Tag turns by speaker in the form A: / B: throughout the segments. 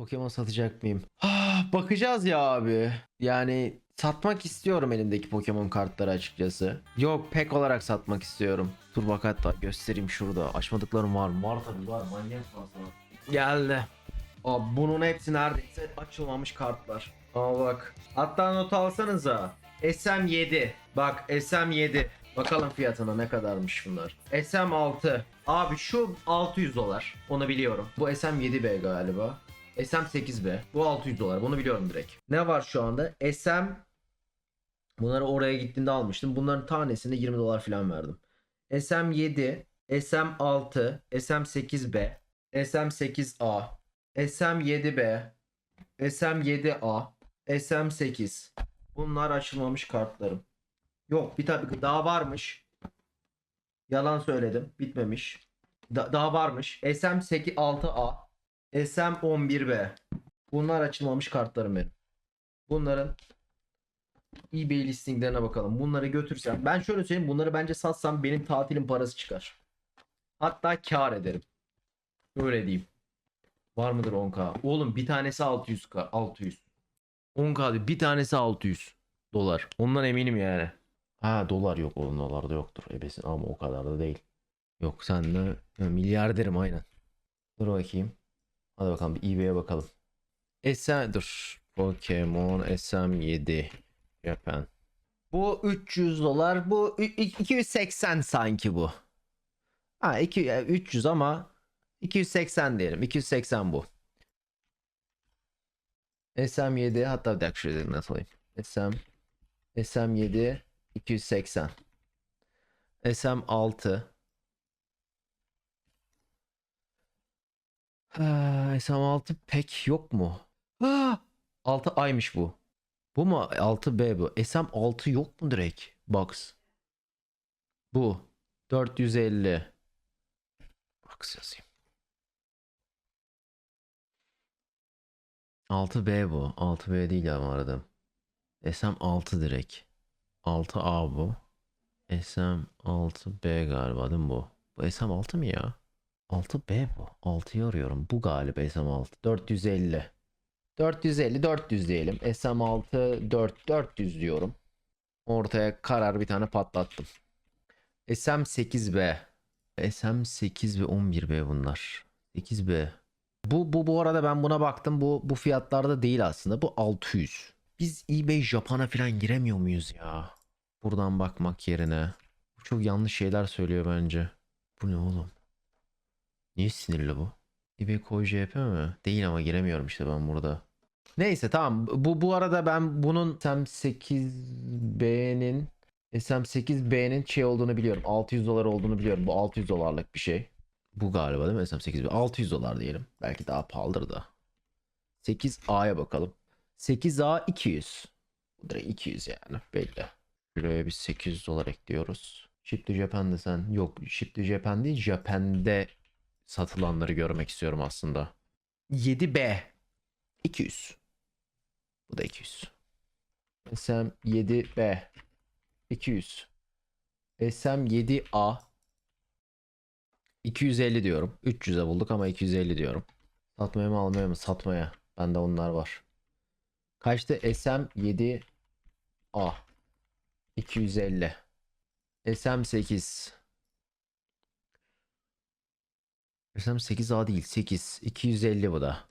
A: Pokemon satacak mıyım? Ah, bakacağız ya abi. Yani satmak istiyorum elimdeki Pokemon kartları açıkçası. Yok pek olarak satmak istiyorum. Dur bak hatta göstereyim şurada. Açmadıklarım var mı? Var tabii var. Manyak fazla. Geldi. Abi bunun hepsi neredeyse açılmamış kartlar. Aa bak. Hatta not alsanıza. SM7. Bak SM7. Bakalım fiyatına ne kadarmış bunlar. SM6. Abi şu 600 dolar. Onu biliyorum. Bu SM7B galiba. SM8B. Bu 600 dolar. Bunu biliyorum direkt. Ne var şu anda? SM Bunları oraya gittiğimde almıştım. Bunların tanesine 20 dolar falan verdim. SM7, SM6, SM8B, SM8A, SM7B, SM7A, SM8. Bunlar açılmamış kartlarım. Yok bir tabi daha varmış. Yalan söyledim. Bitmemiş. Da- daha varmış. SM8 6A, SM11B. Bunlar açılmamış kartlarım benim. Bunların eBay listinglerine bakalım. Bunları götürsem. Ben şöyle söyleyeyim. Bunları bence satsam benim tatilin parası çıkar. Hatta kar ederim. Öyle diyeyim. Var mıdır 10k? Oğlum bir tanesi 600k. 600. 10k değil, bir tanesi 600 dolar. Ondan eminim yani. Ha dolar yok oğlum dolar da yoktur. Ebesin ama o kadar da değil. Yok sen de milyarderim aynen. Dur bakayım. Hadi bakalım bir eBay'e bakalım. SM dur. Pokemon SM7 Japan. Bu 300 dolar. Bu ü- 280 sanki bu. Ha 2 e, 300 ama 280 diyelim. 280 bu. SM7 hatta bir dakika şuraya nasıl alayım? SM SM7 280. SM6 ha, SM6 pek yok mu? Ha, 6 aymış bu. Bu mu? 6B bu. SM6 yok mu direkt? Box. Bu. 450. Box yazayım. 6B bu. 6B değil ama aradım. SM6 direkt. 6A bu. SM6B galiba değil mi bu? Bu SM6 mı ya? 6B bu. 6'yı arıyorum. Bu galiba SM6. 450. 450 400 diyelim. SM6 4 400 diyorum. Ortaya karar bir tane patlattım. SM8B. SM8 ve 11B bunlar. 8B. Bu bu bu arada ben buna baktım. Bu bu fiyatlarda değil aslında. Bu 600. Biz eBay Japan'a falan giremiyor muyuz ya? Buradan bakmak yerine. Bu çok yanlış şeyler söylüyor bence. Bu ne oğlum? Niye sinirli bu? Koy JP mi? Değil ama giremiyorum işte ben burada. Neyse tamam. Bu bu arada ben bunun SM8B'nin SM8B'nin şey olduğunu biliyorum. 600 dolar olduğunu biliyorum. Bu 600 dolarlık bir şey. Bu galiba değil mi SM8B? 600 dolar diyelim. Belki daha pahalıdır da. 8A'ya bakalım. 8A 200. Bu direkt 200 yani belli. Şuraya bir 800 dolar ekliyoruz. Ship to Japan desen yok. Ship to Japan değil Japan'de satılanları görmek istiyorum aslında. 7B 200. Bu da 200. SM7B 200. SM7A 250 diyorum. 300'e bulduk ama 250 diyorum. Satmaya mı almaya mı? Satmaya. Bende onlar var. Kaçtı? SM7A 250. SM8 SM8A değil 8 250 bu da.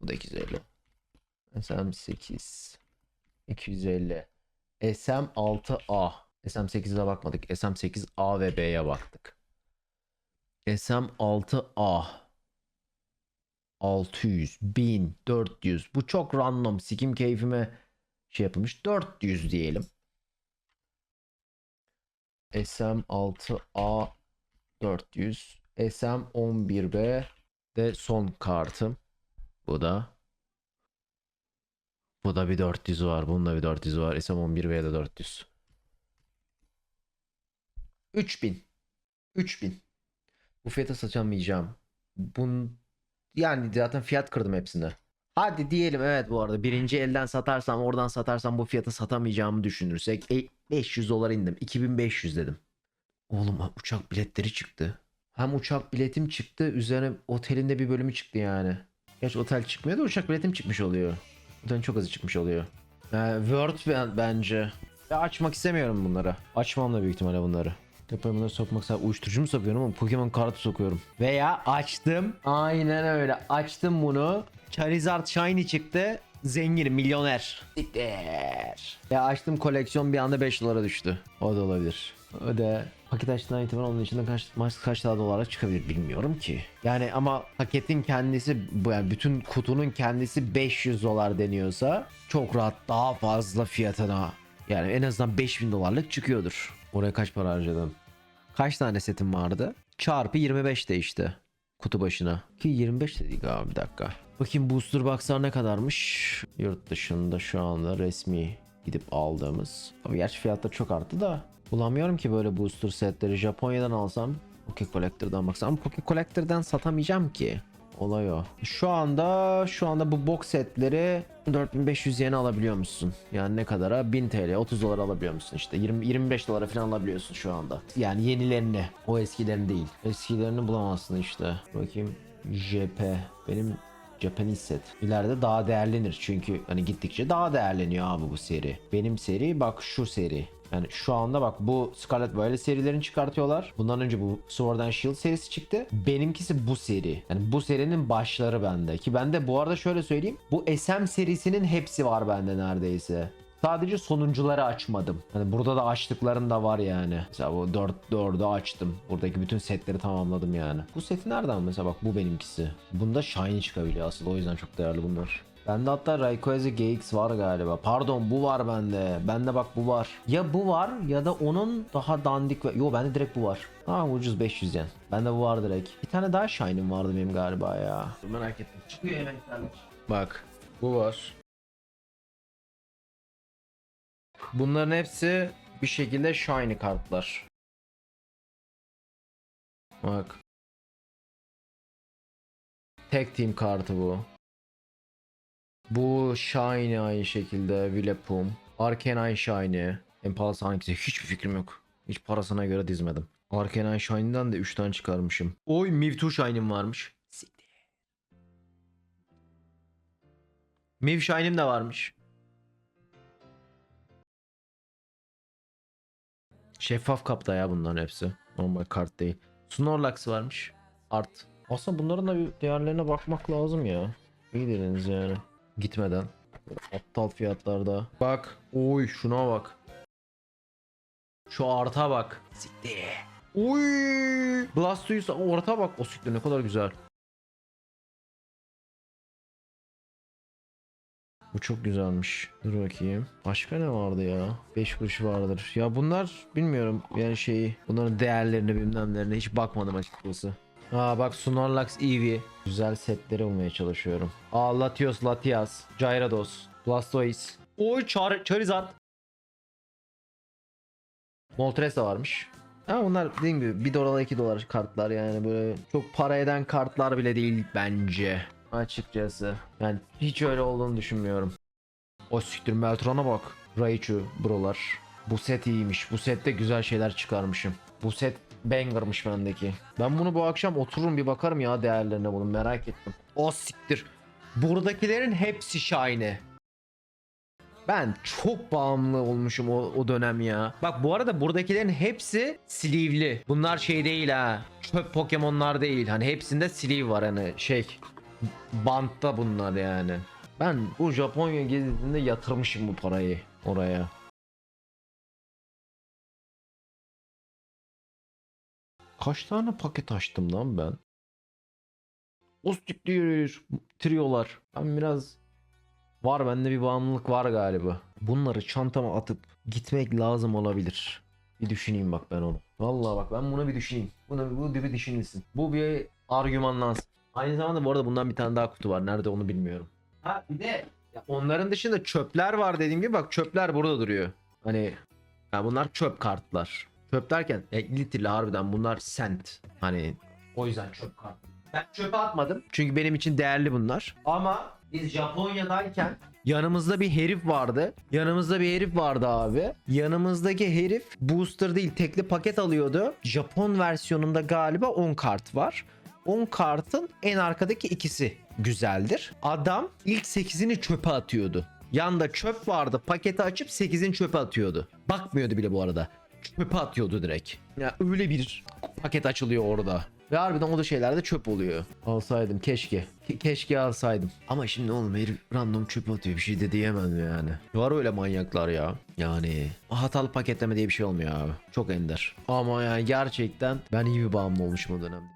A: Bu da 250. SM8 250 SM6A SM8'e bakmadık. SM8A ve B'ye baktık. SM6A 600 1000 400 bu çok random sikim keyfime şey yapılmış 400 diyelim. SM6A 400 SM11B de son kartım. Bu da bu da bir 400 var. Bunun da bir 400 var. SM11B de 400. 3000. 3000. Bu fiyata satamayacağım. Bun yani zaten fiyat kırdım hepsinde. Hadi diyelim evet bu arada birinci elden satarsam oradan satarsam bu fiyata satamayacağımı düşünürsek e, 500 dolar indim. 2500 dedim. Oğlum uçak biletleri çıktı. Hem uçak biletim çıktı üzerine otelinde bir bölümü çıktı yani. Gerçi otel çıkmıyor da uçak biletim çıkmış oluyor. Otelin çok azı çıkmış oluyor. Ee, Word ben- bence. Ya açmak istemiyorum bunları. Açmam da büyük ihtimalle bunları. Depoya bunları sokmak sadece uyuşturucu mu sokuyorum ama Pokemon kartı sokuyorum. Veya açtım. Aynen öyle. Açtım bunu. Charizard Shiny çıktı. Zengin, milyoner. Siktir. Ya açtım koleksiyon bir anda 5 dolara düştü. O da olabilir. Da paket açtığından itibaren onun içinde kaç, kaç, kaç daha dolara çıkabilir bilmiyorum ki. Yani ama paketin kendisi yani bütün kutunun kendisi 500 dolar deniyorsa çok rahat daha fazla fiyatına yani en azından 5000 dolarlık çıkıyordur. Oraya kaç para harcadım? Kaç tane setim vardı? Çarpı 25 de işte kutu başına. Ki 25 de değil abi bir dakika. Bakayım booster box'lar ne kadarmış? Yurt dışında şu anda resmi gidip aldığımız. Tabii gerçi fiyatlar çok arttı da. Bulamıyorum ki böyle booster setleri. Japonya'dan alsam Poké Collector'dan baksam. Poké Collector'dan satamayacağım ki. Olay o. Şu anda şu anda bu box setleri 4500 yeni alabiliyor musun? Yani ne kadara? 1000 TL 30 dolar alabiliyor musun işte 20 25 dolara falan alabiliyorsun şu anda. Yani yenilerini. O eskilerini değil. Eskilerini bulamazsın işte. Bakayım. JP. Benim Japanese set. İleride daha değerlenir çünkü hani gittikçe daha değerleniyor abi bu seri. Benim seri bak şu seri. Yani şu anda bak bu Scarlet Violet serilerini çıkartıyorlar. Bundan önce bu Sword and Shield serisi çıktı. Benimkisi bu seri. Yani bu serinin başları bende. Ki bende bu arada şöyle söyleyeyim. Bu SM serisinin hepsi var bende neredeyse. Sadece sonuncuları açmadım. Hani burada da açtıklarım da var yani. Mesela bu 4 4'ü açtım. Buradaki bütün setleri tamamladım yani. Bu seti nereden mesela bak bu benimkisi. Bunda shiny çıkabiliyor asıl o yüzden çok değerli bunlar. Bende hatta Rayquaza GX var galiba. Pardon bu var bende. Bende bak bu var. Ya bu var ya da onun daha dandik ve... Yo bende direkt bu var. Ha ucuz 500 yen. Bende bu var direkt. Bir tane daha shiny'm vardı benim galiba ya. Merak ettim. Çıkıyor yemeklerle. Bak bu var. Bunların hepsi bir şekilde shiny kartlar. Bak. Tek team kartı bu. Bu shiny aynı şekilde Vilepum. Arcanine shiny. En pahalısı hangisi? Hiçbir fikrim yok. Hiç parasına göre dizmedim. Arcanine shiny'den de 3 tane çıkarmışım. Oy Mewtwo shiny'm varmış. Siktir. Mew shiny'm de varmış. Şeffaf kapta ya bunların hepsi. Normal kart değil. Snorlax varmış. Art. Aslında bunların da bir değerlerine bakmak lazım ya. İyi dediniz yani. Gitmeden. Aptal fiyatlarda. Bak. Oy şuna bak. Şu arta bak. Siktir. Oy. Blastoise orta bak. O siktir ne kadar güzel. Bu çok güzelmiş. Dur bakayım. Başka ne vardı ya? 5 kuruş vardır. Ya bunlar bilmiyorum yani şeyi. Bunların değerlerini bilmemlerine hiç bakmadım açıkçası. Aa bak Snorlax Eevee. Güzel setleri bulmaya çalışıyorum. Aa Latios Latias. Gyarados. Blastoise. Oy Char Charizard. Moltres varmış. Ama bunlar dediğim gibi 1 dolar 2 dolar kartlar yani böyle çok para eden kartlar bile değil bence. Açıkçası. Yani hiç öyle olduğunu düşünmüyorum. O siktir Meltron'a bak. Raichu brolar. Bu set iyiymiş. Bu sette güzel şeyler çıkarmışım. Bu set banger'mış bendeki. Ben bunu bu akşam otururum bir bakarım ya değerlerine bunun merak ettim. O siktir. Buradakilerin hepsi shiny. Ben çok bağımlı olmuşum o, o dönem ya. Bak bu arada buradakilerin hepsi sleeve'li. Bunlar şey değil ha. Çöp Pokemon'lar değil. Hani hepsinde sleeve var hani şey. Bantta bunlar yani. Ben bu Japonya gezisinde yatırmışım bu parayı oraya. Kaç tane paket açtım lan ben? O siktir triolar. Ben biraz var bende bir bağımlılık var galiba. Bunları çantama atıp gitmek lazım olabilir. Bir düşüneyim bak ben onu. Vallahi bak ben bunu bir düşüneyim. Bunu bu bir düşünülsün. Bu bir argümanlansın. Aynı zamanda bu arada bundan bir tane daha kutu var. Nerede onu bilmiyorum. Ha bir de ya onların dışında çöpler var dediğim gibi bak çöpler burada duruyor. Hani ya bunlar çöp kartlar. Çöp derken e, literally harbiden bunlar sent. Hani o yüzden çöp kart. Ben çöpe atmadım. Çünkü benim için değerli bunlar. Ama biz Japonya'dayken yanımızda bir herif vardı. Yanımızda bir herif vardı abi. Yanımızdaki herif booster değil tekli paket alıyordu. Japon versiyonunda galiba 10 kart var. 10 kartın en arkadaki ikisi güzeldir. Adam ilk 8'ini çöpe atıyordu. Yanda çöp vardı. Paketi açıp 8'in çöpe atıyordu. Bakmıyordu bile bu arada. Çöpe atıyordu direkt. Ya öyle bir paket açılıyor orada. Ve harbiden o da şeyler de çöp oluyor. Alsaydım keşke. Ke- keşke alsaydım. Ama şimdi oğlum herif random çöp atıyor. Bir şey de diyemem yani. Var öyle manyaklar ya. Yani hatalı paketleme diye bir şey olmuyor abi. Çok ender. Ama yani gerçekten ben iyi bir bağımlı olmuşum o dönemde.